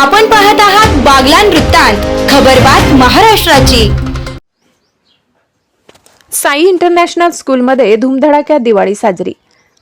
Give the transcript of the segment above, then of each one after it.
आपण पाहत आहात बागलान वृत्तांत खबरबात महाराष्ट्राची. साई इंटरनॅशनल स्कूलमध्ये धुमधडाक्यात दिवाळी साजरी.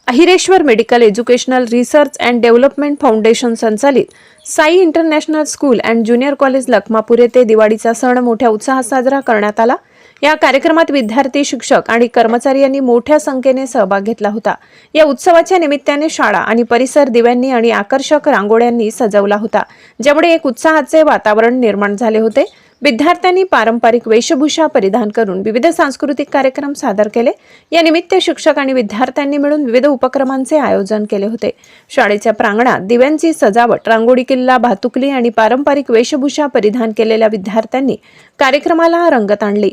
Ahireshwar medical educational research and development foundation संचालित Sai international school and junior college Lakhmapur येथे दिवाळीचा सण मोठ्या उत्साहात साजरा करण्यात आला. या कार्यक्रमात विद्यार्थी शिक्षक आणि कर्मचारी यांनी मोठ्या संख्येने सहभाग घेतला होता. या उत्सवाच्या निमित्ताने शाळा आणि परिसर दिव्यांनी आणि आकर्षक रांगोळ्यांनी सजवला होता ज्यामुळे एक उत्साहाचे वातावरण निर्माण झाले होते. विद्यार्थ्यांनी पारंपरिक वेशभूषा परिधान करून विविध सांस्कृतिक कार्यक्रम सादर केले. या निमित्त शिक्षक आणि विद्यार्थ्यांनी मिळून विविध उपक्रमांचे आयोजन केले होते. शाळेच्या प्रांगणात दिव्यांची सजावट रांगोळी किल्ला भातुकली आणि पारंपरिक वेशभूषा परिधान केलेल्या विद्यार्थ्यांनी कार्यक्रमाला रंगत आणली.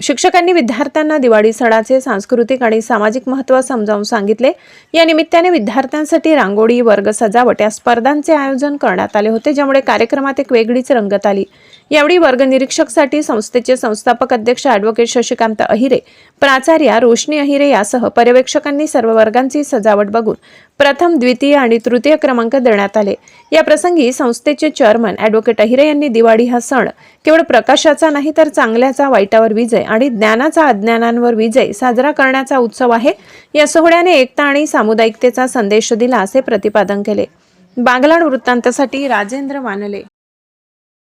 शिक्षकांनी विद्यार्थ्यांना दिवाळी सणाचे सांस्कृतिक आणि सामाजिक महत्त्व समजावून सांगितले. या निमित्ताने विद्यार्थ्यांसाठी रांगोळी वर्ग सजावट या स्पर्धांचे आयोजन करण्यात आले होते ज्यामुळे कार्यक्रमात एक वेगळीच रंगत आली. यावेळी वर्ग निरीक्षकसाठी संस्थेचे संस्थापक अध्यक्ष ॲडव्होकेट शशिकांत अहिरे प्राचार्या रोशनी अहिरे यासह पर्यवेक्षकांनी सर्व वर्गांची सजावट बघून प्रथम द्वितीय आणि तृतीय क्रमांक देण्यात आले. या प्रसंगी संस्थेचे चेअरमन ॲडव्होकेट अहिरे यांनी दिवाळी हा सण केवळ प्रकाशाचा नाही तर चांगल्याचा वाईटावर विजय आणि ज्ञानाचा अज्ञानांवर विजय साजरा करण्याचा उत्सव आहे. या सोहळ्याने एकता आणि सामुदायिकतेचा संदेश दिला असे प्रतिपादन केले. बागलाड वृत्तांतासाठी राजेंद्र वानले